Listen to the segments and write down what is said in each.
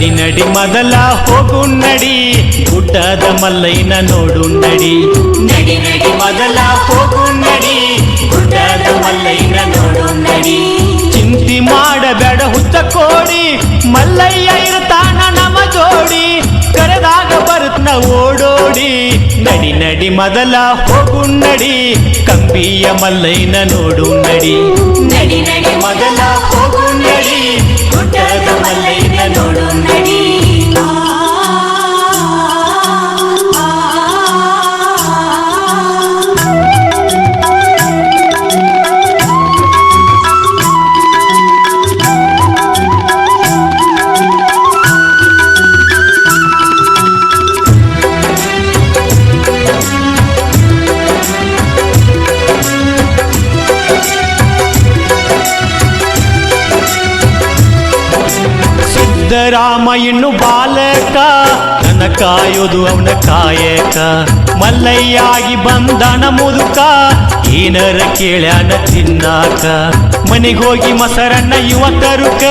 ನಡಿ ಮೊದಲ ಹೋಗು ನಡಿ ಗುಡ್ಡದ ಮಲ್ಲೈನ ನೋಡು ನಡಿ ನಡಿ ನಡಿ ಮೊದಲ ಹೋಗು ನಡಿ ಗುಡ್ಡದ ಮಲ್ಲೈನ ನೋಡು ನಡಿ ಚಿಂತಿ ಮಾಡಬೇಡ ಹುಚ್ಚ ಕೋಡಿ ಮಲ್ಲಯ್ಯ ಇರ್ತಾನ ನಮ ಜೋಡಿ ಕರೆದಾಗ ಬರುತ್ತ ಓಡೋಡಿ ನಡಿ ನಡಿ ಮೊದಲ ಹೋಗು ನಡಿ ಕಂಬಿಯ ಮಲ್ಲೈನ ನೋಡು ನಡಿ ನಡಿ ನಡಿ ಮೊದಲ ಹೋಗು ನಡಿ ಗುಡ್ಡದ ಮಲ್ಲೈನ ನೋಡು ಸಿದ್ದರಾಮ ಇನ್ನು ಬಾಲಕ, ನನ್ನ ಕಾಯೋದು ಅವನ ಕಾಯಕ. ಮಲ್ಲಯ್ಯಾಗಿ ಬಂದನ ಮುದುಕ ಏನರ ಕೇಳ್ಯಾನ ತಿನ್ನಾಕ. ಮನೆಗೋಗಿ ಮೊಸರನ್ನ ಯುವಕರುಕ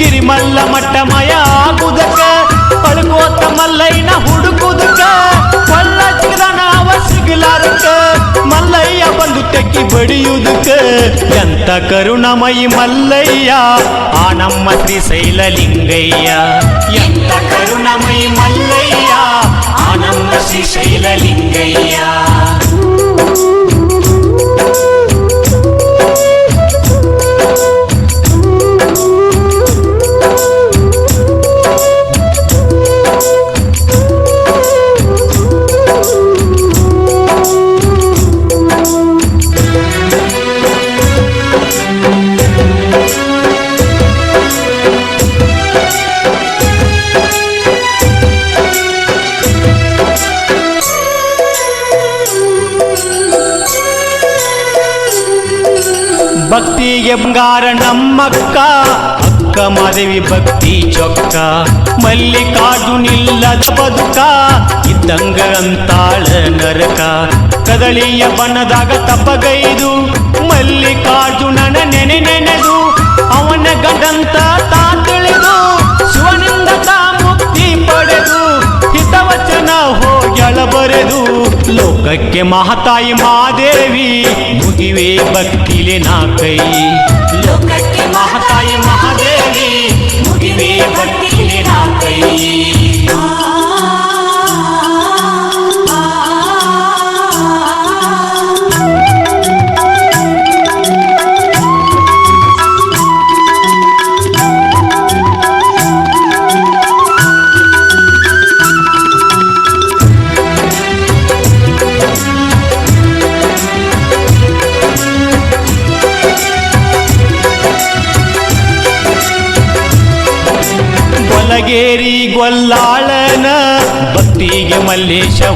ಗಿರಿಮಲ್ಲ ಮಟ್ಟ ಮಯ ಆಗುದಕ ಪಳ್ಕೋತ ಮಲ್ಲಯ್ಯನ ತೆಕ್ಕಿ ಬಡಿಯುವುದಕ್ಕ ಎಂತ ಕರುಣಮಯಿ ಮಲ್ಲಯ್ಯ ಆ ನಮ್ಮ ಶ್ರೀಶೈಲ ಲಿಂಗಯ್ಯ ಎಂತ ಕರುಣಮಯಿ ಮಲ್ಲಯ್ಯ ಆ ನಮ್ಮ ಶ್ರೀಶೈಲ ಬಂಗಾರ ನಮ್ಮಕ್ಕ, ಅಕ್ಕ, ಮಾದೇವಿ ಭಕ್ತಿ ಚೊಕ್ಕ. ಮಲ್ಲಿಕಾರ್ಜುನಿಲ್ಲದ ಬದುಕ ಇದ್ದಂಗ ಅಂತಾಳ ನರಕ. ಕದಳಿಯ ಬಣ್ಣದಾಗ ತಪ್ಪಗೈದು ಮಲ್ಲಿಕಾರ್ಜುನನ ನೆನೆ ನೆನೆದು. ಅವನ ಗಂಡಂತ ತಾ ತಿಳಿದು, ಶಿವನಿಂದ ತಾ ಮುಕ್ತಿ ಪಡೆದು. ಹಿತವಚನ ಹೋಗಳ ಬರೆದು. ಲೋಕಕ್ಕೆ ಮಹತಾಯಿ ಮಾದೇವಿ, ಮುಗಿವೆ ಭಕ್ತಿಲೆ ನಾ ಕೈ ಭಕ್ತಿಲೆ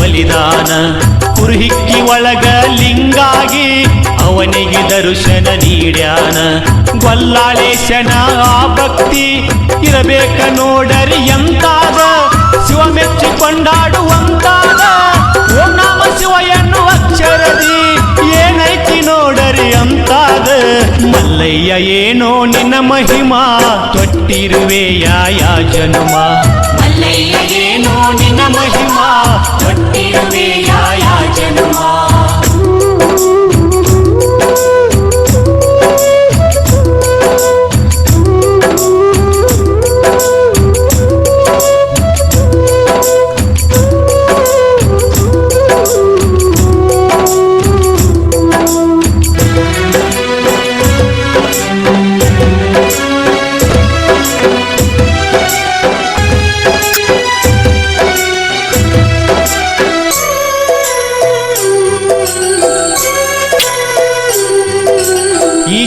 ಒಲಿದಾನ ಕುರುಹಿಕ್ಕಿ ಒಳಗ ಲಿಂಗಾಗಿ ಅವನಿಗೆ ದರ್ಶನ ನೀಡ್ಯಾನ. ಗೊಲ್ಲಾಳೇಶನ ಆ ಭಕ್ತಿ ಇರಬೇಕ ನೋಡರಿ ಎಂತಾದ. ಶಿವ ಮೆಚ್ಚಿಕೊಂಡಾಡುವಂತಾದ. ಓಂ ನಾಮ ಶಿವ ಎನ್ನುವ ಅಕ್ಷರದಿ ಏನೈತಿ ನೋಡರಿ ಅಂತಾದ ಮಲ್ಲಯ್ಯ, ಏನೋ ನಿನ್ನ ಮಹಿಮಾ, ತೊಟ್ಟಿರುವೆ ಯಾ, ಜನುಮ. ತೊಟ್ಟಿರುವೆ ಯಾ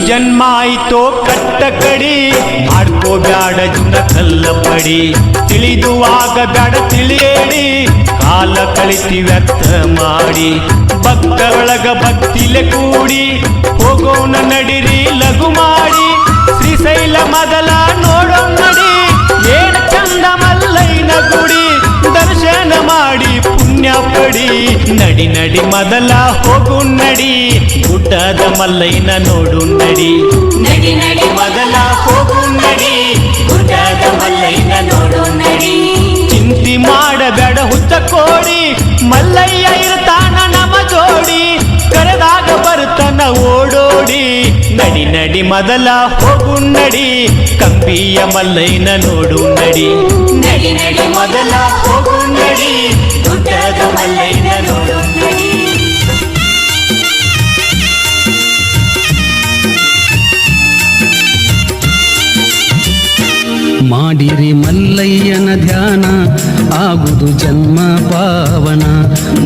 ಜನುಮ ಆಯ್ತೋ ಕಟ್ಟ ಕಡಿ ಮಾಡ್ಕೋಬ್ಯಾಡ ಜುನ ಕಲ್ಲ ಪಡಿ ತಿಳಿದುವಾಗ ಬ್ಯಾಡ ತಿಳಿಯೇಡಿ. ಕಾಲ ಕಳಿತಿ ವ್ಯರ್ಥ ಮಾಡಿ. ಭಕ್ತರೊಳಗ ಭಕ್ತಿಲೆ ಕೂಡಿ. ಹೋಗೋಣ ನಡಿರಿ, ಲಘು ಮಾಡಿ. ಶ್ರೀಶೈಲ ಮೊದಲ ನೋಡೋ ನಡಿ. ಏನ ಚಂದ ಮಲ್ಲೈನ ಗುಡಿ. ದರ್ಶನ ಮಾಡಿ. ಪುಣ್ಯ ಪಡಿ ನಡಿ ನಡಿ ಮೊದಲ ಹೋಗು ನಡಿ ಗುಡ್ಡದ ಮಲ್ಲೈನ ನೋಡು ನಡಿ. ನಡಿ ನಡಿ ಮೊದಲ ಹೋಗು ನಡಿ ಗುಡ್ಡದ ಮಲ್ಲೈನ ನೋಡು ನಡಿ. ಕೋಡಿ ಮಲ್ಲಯ್ಯ ಇರ್ತಾನ ನಮ ಜೋಡಿ ಕರೆದಾಗ ಬರುತ್ತನ ಓಡೋಡಿ. ನಡಿ ನಡಿ ಮೊದಲ ಹೋಗು ನಡಿ ಕಂಪಿಯ ಮಲ್ಲೈನ ನೋಡು ನಡಿ. ನಡಿ ನಡಿ ಮೊದಲ ಹೋಗು ನಡಿ. ಧ್ಯಾನ ಆಗುದು ಜನ್ಮ ಪಾವನ.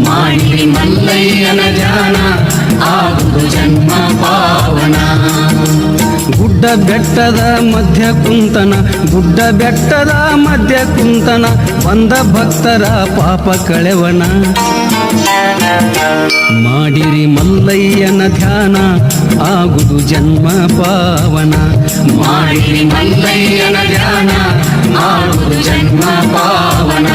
ಮಾಡಿರಿ ಮಲ್ಲಯ್ಯನ ಧ್ಯಾನ ಆಗುದು ಜನ್ಮ ಪಾವನ. ಗುಡ್ಡ ಬೆಟ್ಟದ ಮಧ್ಯ ಕುಂತನ ಗುಡ್ಡ ಬೆಟ್ಟದ ಮಧ್ಯ ಕುಂತನ ಬಂದ ಭಕ್ತರ ಪಾಪ ಕಳೆವನ. ಮಾಡಿರಿ ಮಲ್ಲಯ್ಯನ ಧ್ಯಾನ ಆಗುದು ಜನ್ಮ ಪಾವನ. ಮಾಡಿರಿ ಮಲ್ಲಯ್ಯನ ಧ್ಯಾನ ಆಗುದು ಜನ್ಮ ಪಾವನ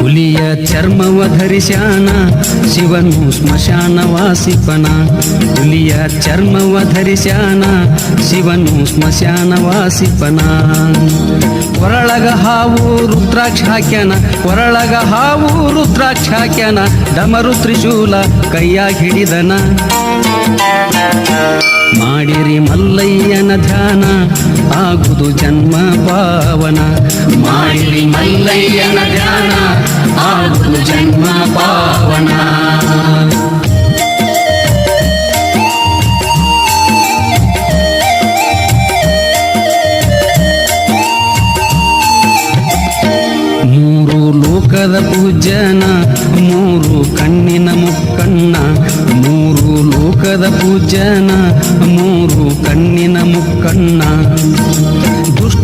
ಹುಲಿಯ ಚರ್ಮವ ಧರಿಸ್ಯಾನ, ಶಿವನು ಸ್ಮಶಾನ ವಾಸಿಪನ. ಹುಲಿಯ ಚರ್ಮವ ಧರಿಸ್ಯಾನ, ಶಿವನು ಸ್ಮಶಾನ ವಾಸಿಪನ. ಕೊರಳಗ ಹಾವು ರುದ್ರಾಕ್ಷ ಹಾಕ್ಯಾನ ಕೊರಳಗ ಹಾವು ರುದ್ರಾಕ್ಷ ಹಾಕ್ಯಾನ, ಡಮರು ತ್ರಿಶೂಲ ಕೈಯಾಗಿ ಹಿಡಿದನ. ಮಾಡಿರಿ ಮಲ್ಲಯ್ಯನ ಧ್ಯಾನ ಆಗುದು ಜನ್ಮ ಪಾವನ. ಮಾಡಿರಿ ಮಲ್ಲಯ್ಯನ ಧ್ಯಾನ ಆಗುದು ಜನ್ಮ ಪಾವನ. ಮೂರು ಲೋಕದ ಪೂಜನ ಮೂರು ಕಣ್ಣಿನ ಮುಕ್ಕಣ್ಣ. ಮೂರು ಲೋಕದ ಪೂಜನ ಮೂರು ಕಣ್ಣಿನ ಮುಕ್ಕಣ್ಣ.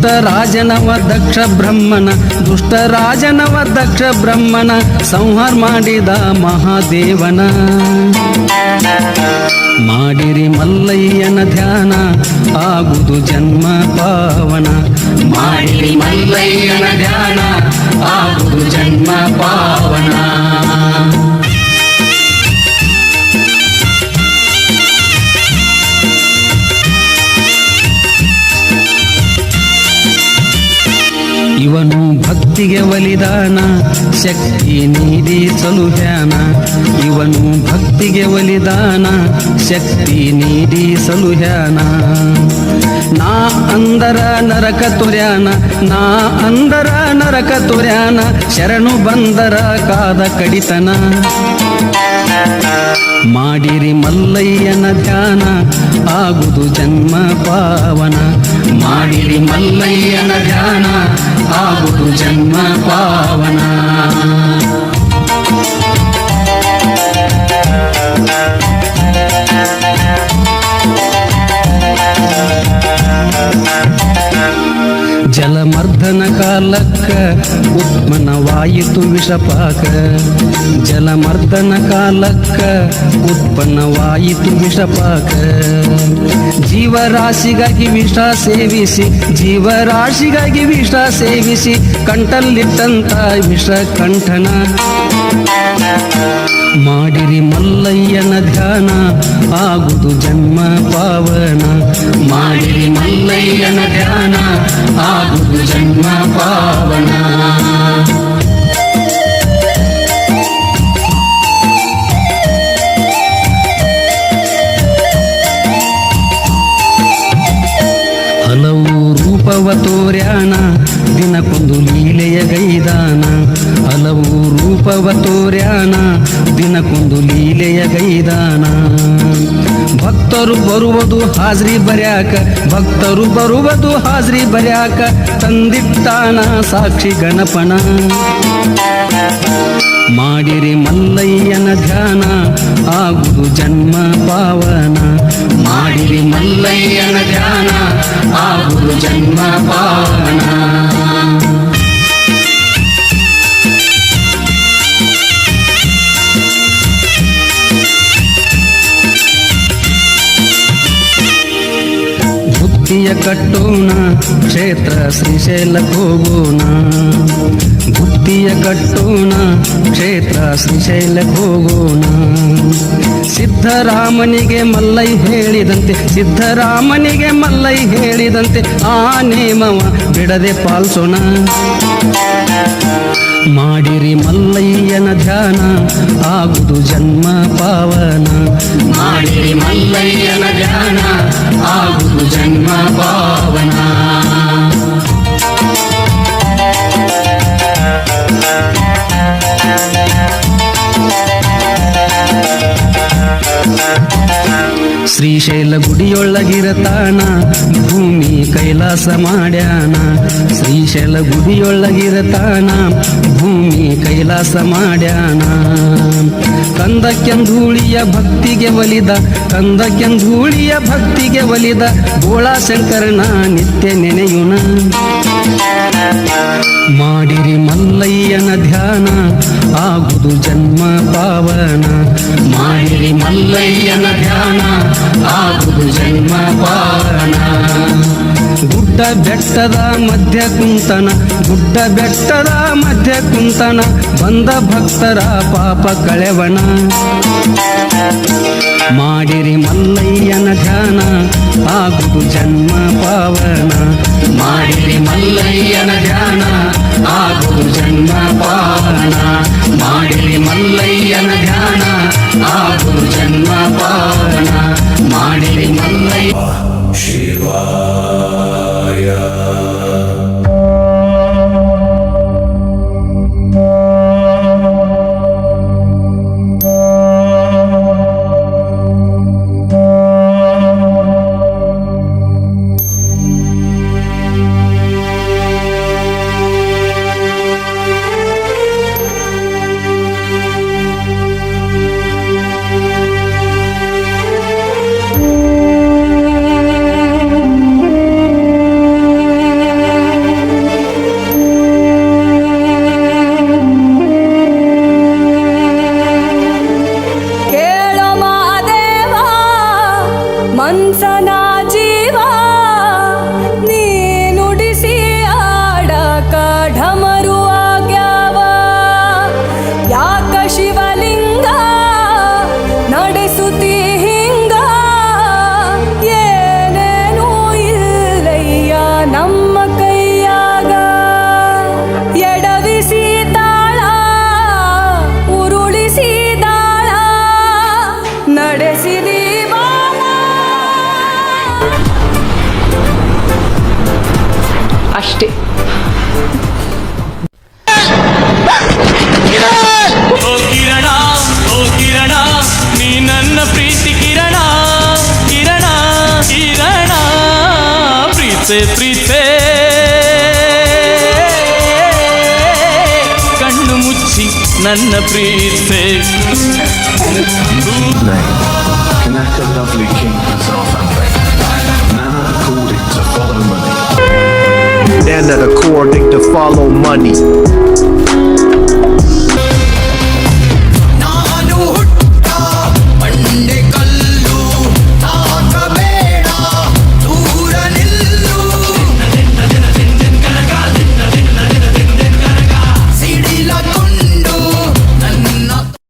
ದುಷ್ಟ ರಾಜನವ ದಕ್ಷ ಬ್ರಹ್ಮನ ದುಷ್ಟ ರಾಜನವ ದಕ್ಷ ಬ್ರಹ್ಮನ, ಸಂಹಾರ ಮಾಡಿದ ಮಹಾದೇವನ. ಮಾಡಿರಿ ಮಲ್ಲಯ್ಯನ ಧ್ಯಾನ, ಆಗುದು ಜನ್ಮ ಪಾವನ. ಮಾಡಿರಿ ಮಲ್ಲಯ್ಯನ ಧ್ಯಾನ, ಆಗುದು ಜನ್ಮ ಪಾವನ. ಒಲಿದಾನ ಶಕ್ತಿ ನೀಡಿ ಸಲುಹ್ಯಾನ ಇವನು ಭಕ್ತಿಗೆ ಒಲಿದಾನ, ಶಕ್ತಿ ನೀಡಿ ಸಲುಹ್ಯಾನ ನಾ ಅಂದರ ನರಕ ತುರ್ಯಾನ, ನಾ ಅಂದರ ನರಕ ತುರ್ಯಾನ, ಶರಣು ಬಂದರ ಕಾದ ಕಡಿತನ. ಮಾಡಿರಿ ಮಲ್ಲಯ್ಯನ ಧ್ಯಾನ ಆಗುದು ಜನ್ಮ ಪಾವನ. ಮಾಡಿರಿ ಮಲ್ಲಯ್ಯನ ಧ್ಯಾನ ಆಗುದು ಜನ್ಮ ಪಾವನ. ಜಲಮರ್ದನ ಕಾಲಕ್ಕ ಉತ್ಪನ್ನವಾಯಿತು ವಿಷಪಾಕ. ಜಲಮರ್ದನ ಕಾಲಕ್ಕ ಉತ್ಪನ್ನವಾಯಿತು ವಿಷಪಾಕ. ಜೀವರಾಶಿಗಾಗಿ ವಿಷ ಸೇವಿಸಿ, ಜೀವರಾಶಿಗಾಗಿ ವಿಷ ಸೇವಿಸಿ, ಕಂಠಲ್ಲಿಟ್ಟಂತ ವಿಷ ಕಂಠನ. ಮಾಡಿರಿ ಮಲ್ಲಯ್ಯನ ಧ್ಯಾನ, ಆಗುದು ಜನ್ಮ ಪಾವನ. ಮಾಡಿರಿ ಮಲ್ಲಯ್ಯನ ಧ್ಯಾನ ಆಗುದು ಜನ್ಮ ಪಾವನ ಹಲವು ರೂಪವ ತೋರ್ಯಾಣ ದಿನಕ್ಕೊಂದು ಲೀಲೆಯ ಗೈದಾನ ಹಲವು ರೂಪವ ತೋರ್ಯಾಣ ದಿನಕ್ಕೊಂದು ಲೀಲೆಯ ಗೈದಾನ ಭಕ್ತರು ಬರುವುದು ಹಾಜ್ರಿ ಬರ್ಯಾಕ, ಭಕ್ತರು ಬರುವುದು ಹಾಜ್ರಿ ಬರ್ಯಾಕ, ತಂದಿಟ್ಟಾನ ಸಾಕ್ಷಿ ಗಣಪನ. ಮಾಡಿರಿ ಮಲ್ಲಯ್ಯನ ಧ್ಯಾನ ಆಗುವುದು ಜನ್ಮ ಪಾವನ. ಮಾಡಿರಿ ಮಲ್ಲಯ್ಯನ ಧ್ಯಾನ ಆಗುವುದು ಜನ್ಮ ಪಾವನ. ಕಟ್ಟೋಣ, ಕ್ಷೇತ್ರ ಶ್ರೀಶೈಲಕ್ಕೆ ಹೋಗೋಣ. ಬುತ್ತಿಯ ಕಟ್ಟೋಣ, ಕ್ಷೇತ್ರ ಶ್ರೀಶೈಲಕ್ಕೆ ಹೋಗೋಣ. ಸಿದ್ಧರಾಮನಿಗೆ ಮಲ್ಲೈ ಹೇಳಿದಂತೆ, ಸಿದ್ಧರಾಮನಿಗೆ ಮಲ್ಲೈ ಹೇಳಿದಂತೆ ಆ ನೇಮವ ಬಿಡದೆ ಪಾಲ್ಸೋಣ. ಮಾಡಿರಿ ಮಲ್ಲಯ್ಯನ ಧ್ಯಾನ ಆಗುದು ಜನ್ಮ ಪಾವನ. ಮಾಡಿರಿ ಮಲ್ಲಯ್ಯನ ಧ್ಯಾನ ಆಗುದು ಜನ್ಮ ಪಾವನ. ಶ್ರೀಶೈಲ ಗುಡಿಯೊಳಗಿರತಾಣ, ಭೂಮಿ ಕೈಲಾಸ ಮಾಡ್ಯಾನ ಶ್ರೀಶೈಲ ಗುಡಿಯೊಳಗಿರತಾಣ, ಭೂಮಿ ಕೈಲಾಸ ಮಾಡ್ಯಾನ ಕಂದಕ್ಕೆಂಧೂಳಿಯ ಭಕ್ತಿಗೆ ಒಲಿದ, ಕಂದಕ್ಕೆಂಧೂಳಿಯ ಭಕ್ತಿಗೆ ಒಲಿದ ಬೋಳಾಶಂಕರನ ನಿತ್ಯ ನೆನೆಯುಣ. ಮಾಡಿರಿ ಮಲ್ಲಯ್ಯನ ಧ್ಯಾನ, ಆಗುದು ಜನ್ಮ ಪಾವನ. ಮಾಡಿರಿ ಮಲ್ಲಯ್ಯನ ಧ್ಯಾನ, ಆಗುದು ಜನ್ಮ ಪಾವನ. ಗುಡ್ಡ ಬೆಟ್ಟದ ಮಧ್ಯ ಕುಂತನ, ಗುಡ್ಡ ಬೆಟ್ಟದ ಮಧ್ಯ ಕುಂತನ, ಬಂದ ಭಕ್ತರ ಪಾಪ ಕಳೆವಣ. ಮಾಡಿರಿ ಮಲ್ಲಯ್ಯನ ಧ್ಯಾನ ಆಗುದು ಜನ್ಮ ಪಾವನ ಮಾಡಿರಿ ಮಲ್ಲಯ್ಯನ ಧ್ಯಾನ ಆಗುದು ಜನ್ಮ ಪಾವನ ಮಾಡಿರಿ ಮಲ್ಲಯ್ಯನ ಧ್ಯಾನ ಆಗುದು ಅಷ್ಟೇ ಓ ಕಿರಣ ಓ ಕಿರಣ ನೀ ನನ್ನ ಪ್ರೀತಿ ಕಿರಣ ಕಿರಣ ಕಿರಣ ಪ್ರೀತೆ ಪ್ರೀತೆ ಕಣ್ಣು ಮುಚ್ಚಿ ನನ್ನ ಪ್ರೀತೆ Connect a lovely king to Northumbria. Nana according to follow money.